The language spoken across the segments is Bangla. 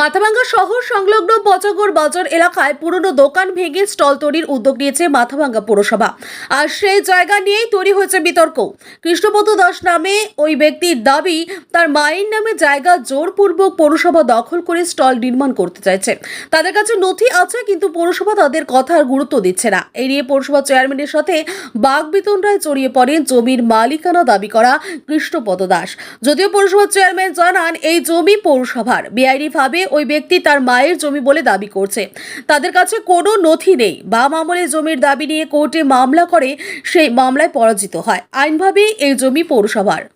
মাথাভাঙ্গা শহর সংলগ্ন পচাগড় বাজার এলাকায় পুরনো দোকান ভেঙে স্টল তৈরির উদ্যোগ নিয়েছে মাথাভাঙ্গা পৌরসভা। আর সেই জায়গা নিয়েই তৈরি হয়েছে বিতর্ক। কৃষ্ণপদ দাস নামে ওই ব্যক্তির দাবি, তার মায়ের নামে জায়গা জোরপূর্বক পৌরসভা দখল করে স্টল নির্মাণ করতে চাইছে। তাদের কাছে নথি আছে, কিন্তু পৌরসভা তাদের কথার গুরুত্ব দিচ্ছে না। এই নিয়ে পৌরসভা চেয়ারম্যানের সাথে বাগবিতণ্ডায় জড়িয়ে পড়েন জমির মালিকানা দাবি করা কৃষ্ণপদ দাস। যদিও পৌরসভার চেয়ারম্যান জানান, এই জমি পৌরসভার। বেআইনি ভাবে ওই ব্যক্তি তার মায়ের জমি বলে দাবি করছে। তাদের কাছে কোনো নথি নেই। বাম আমলে জমির দাবি নিয়ে কোর্টে মামলা করে সেই মামলায় পরাজিত হয়। আইনভাবেই এই জমি পৌরসভার।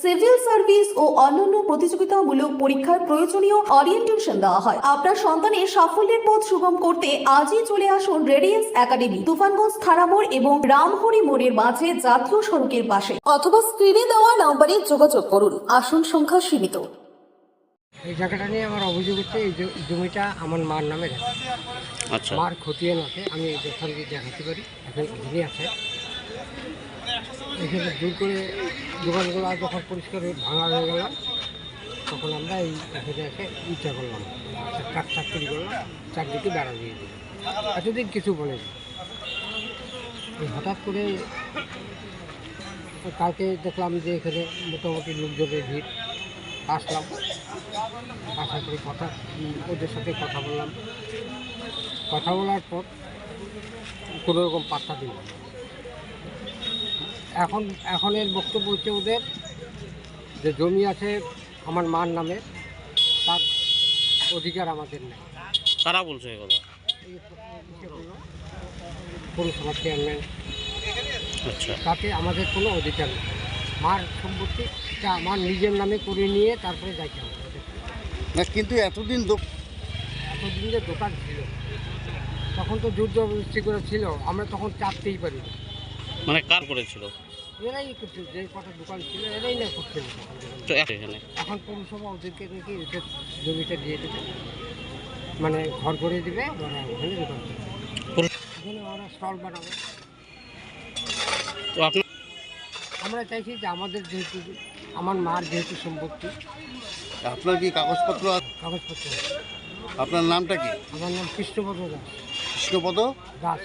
সিভিল সার্ভিস ও অন্যান্য প্রতিযোগিতামূলক পরীক্ষার প্রয়োজনীয় অরিয়েন্টেশন দেওয়া হয়। আপনার সন্তানের সাফল্যের পথ সুগম করতে আজই চলে আসুন রেডিয়েন্স একাডেমি তুফানগঞ্জ থানামোড় এবং রামহরি মোড়ের মাঝে জাতীয় সড়কের পাশে। অথবা স্ক্রিনে দেওয়া নাম্বারে যোগাযোগ করুন। আসন সংখ্যা সীমিত। এই জায়গাটা নিয়ে আমার অভিযোগ হচ্ছে এই জমিটা আমার মার নামে। আচ্ছা। মার খতিয়ান আছে আমি গিয়ে দেখাতে পারি। এখন এখানে আছে। এখানে দূর করে দোকানগুলো যখন পরিষ্কার ভাঙা হয়ে গেল, তখন আমরা এই এখানে এসে ইচ্ছা করলাম চার চার তৈরি করলাম, চারদিকে বেড়া দিয়ে দিলাম। এতদিন কিছু বলেনি। হঠাৎ করে কালকে দেখলাম যে এখানে মোটামুটি লোকজনের ভিড়। আসলাম আশা করি কথা, ওদের সাথে কথা বললাম। কথা বলার পর কোনো রকম পাত্তা দিল না। এখন এখন এর বক্তব্য হচ্ছে ওদের যে জমি আছে আমার মার নামে তার অধিকার আমাদের নেই। তারা বলছে এই কথা? পৌরসভার চেয়ারম্যান আচ্ছা। তাতে আমাদের কোনো অধিকার নেই। মার সম্পত্তিটা আমার নিজের নামে করে নিয়ে তারপরে যাইতে হবে। কিন্তু এতদিন দো- এতদিন যে দোকান ছিল তখন তো যুদ্ধ জবরদস্তি করে ছিল আমরা তখন চাপতেই পারি না। মানে কার করেছিল এরাই করছে যে কটা দোকান ছিল এরাই না এখানে এখন? পৌরসভা ওদেরকে নাকি জমিটা দিয়ে দেবে। মানে ঘর করে দেবে ওরা ওখানে দোকান করবে। ওরা স্টল বানাবে। তো আপনার আমরা চাইছি যে আমাদের যেহেতু আমার মার যেহেতু সম্পত্তি। আপনার কি কাগজপত্র আছে? কাগজপত্র আপনার নামটা কি? আমার নাম কৃষ্ণপদ দাস। কৃষ্ণপদ? দাস।